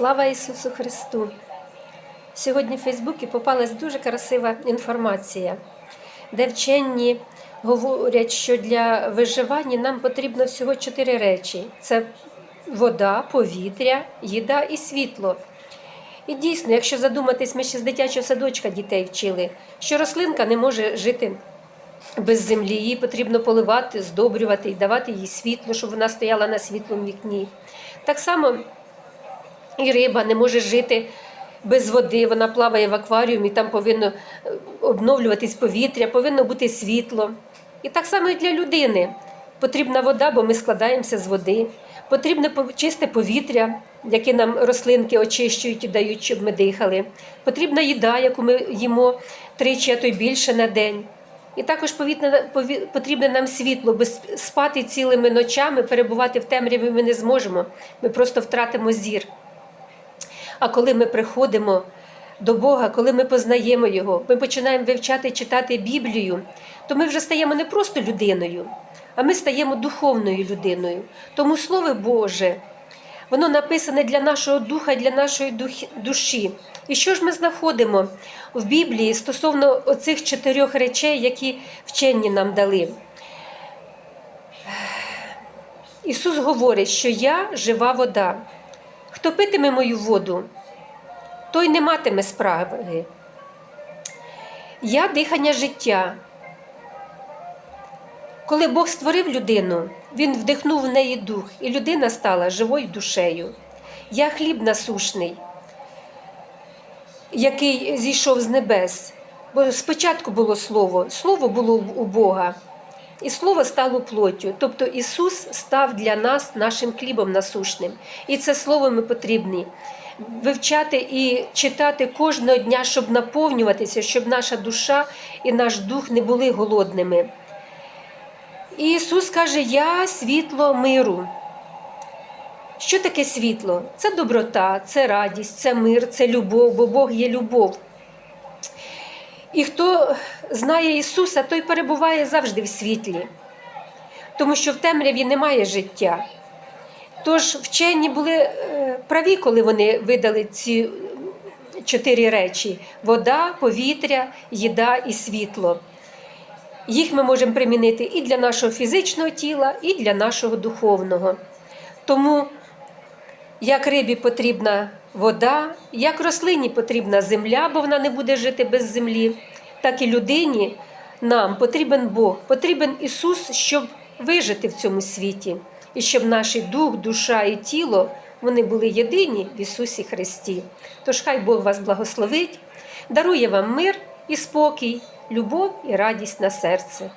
Слава Ісусу Христу! Сьогодні в Фейсбуці попалась дуже красива інформація, де вчені говорять, що для виживання нам потрібно всього чотири речі: це вода, повітря, їда і світло. І дійсно, якщо задуматись, ми ще з дитячого садочка дітей вчили, що рослинка не може жити без землі, її потрібно поливати, здобрювати і давати їй світло, щоб вона стояла на світлому вікні. Так само і риба не може жити без води, вона плаває в акваріумі, там повинно е, обновлюватись повітря, повинно бути світло. І так само і для людини. Потрібна вода, бо ми складаємося з води. Потрібне чисте повітря, яке нам рослинки очищують і дають, щоб ми дихали. Потрібна їда, яку ми їмо тричі, а то й більше на день. І також потрібне нам світло, бо спати цілими ночами, перебувати в темряві ми не зможемо. Ми просто втратимо зір. А коли ми приходимо до Бога, коли ми познаємо Його, ми починаємо вивчати читати Біблію, то ми вже стаємо не просто людиною, а ми стаємо духовною людиною. Тому Слово Боже, воно написане для нашого духа, для нашої душі. І що ж ми знаходимо в Біблії стосовно оцих чотирьох речей, які вчені нам дали? Ісус говорить, що я жива вода. Хто питиме мою воду, той не матиме спраги. Я дихання життя. Коли Бог створив людину, Він вдихнув в неї дух, і людина стала живою душею. Я хліб насушний, який зійшов з небес. Бо спочатку було слово, слово було у Бога, і слово стало плоттю. Тобто Ісус став для нас нашим хлібом насушним. І це слово ми потрібні вивчати і читати кожного дня, щоб наповнюватися, щоб наша душа і наш дух не були голодними. І Ісус каже: Я світло миру. Що таке світло? Це доброта, це радість, це мир, це любов, бо Бог є любов. І хто знає Ісуса, той перебуває завжди в світлі, тому що в темряві немає життя. Тож вчені були е, праві, коли вони видали ці чотири речі: вода, повітря, їда і світло. Їх ми можемо примінити і для нашого фізичного тіла, і для нашого духовного. Тому як рибі потрібна вода, як рослині потрібна земля, бо вона не буде жити без землі, так і людині нам потрібен Бог, потрібен Ісус, щоб вижити в цьому світі, і щоб наш дух, душа і тіло вони були єдині в Ісусі Христі. Тож хай Бог вас благословить, дарує вам мир і спокій, любов і радість на серце.